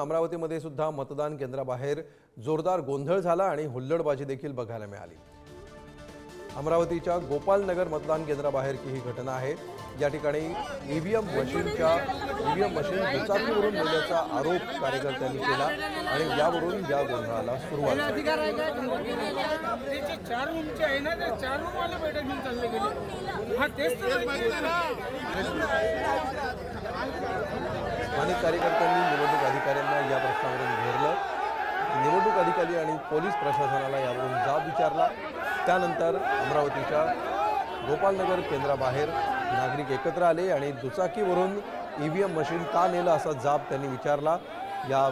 अमरावतीमध्ये सुद्धा मतदान केंद्राबाहेर जोरदार गोंधळ झाला आणि हुल्लडबाजी देखील बघायला मिळाली. अमरावतीच्या गोपालनगर मतदान केंद्राबाहेरची ही घटना आहे या ठिकाणी ईव्हीएम मशीनच्या ईव्हीएम मशीन दुचाकीवरून नेल्याचा आरोप कार्यकर्त्यांनी केला आणि यावरून या गोंधळाला सुरुवात झाली. स्थानिक कार्यकर्त्यांनी निवडणूक अधिकाऱ्यांना या प्रश्नावरून घेरलं. निवडणूक अधिकारी आणि पोलीस प्रशासनाला यावरून जाब विचारला. त्यानंतर अमरावतीच्या गोपालनगर केंद्राबाहेर नागरिक एकत्र आले आणि दुचाकीवरून ई व्ही एम मशीन का नेलं असा जाब त्यांनी विचारला. या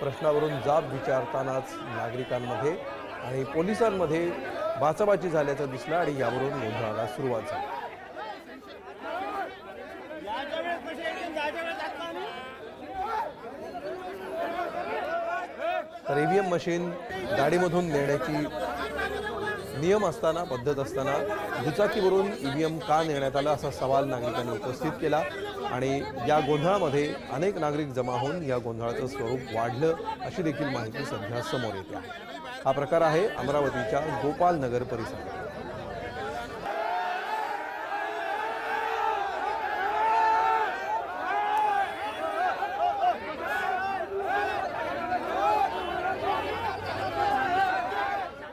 प्रश्नावरून जाब विचारतानाच नागरिकांमध्ये आणि पोलिसांमध्ये बाचाबाची झाल्याचं दिसलं आणि यावरून गोंधळाला सुरुवात झाली. तर ईव्हीएम मशीन गाडीमधून नेण्याची नियम असताना पद्धत असताना दुचाकीवरून ईव्हीएम का नेण्यात आला असा सवाल नागरिकांनी उपस्थित केला आणि या गोंधळामध्ये अनेक नागरिक जमा होऊन या गोंधळाचं स्वरूप वाढलं अशी देखील माहिती सध्या समोर येते हा प्रकार आहे अमरावतीच्या गोपाल नगर परिसरात.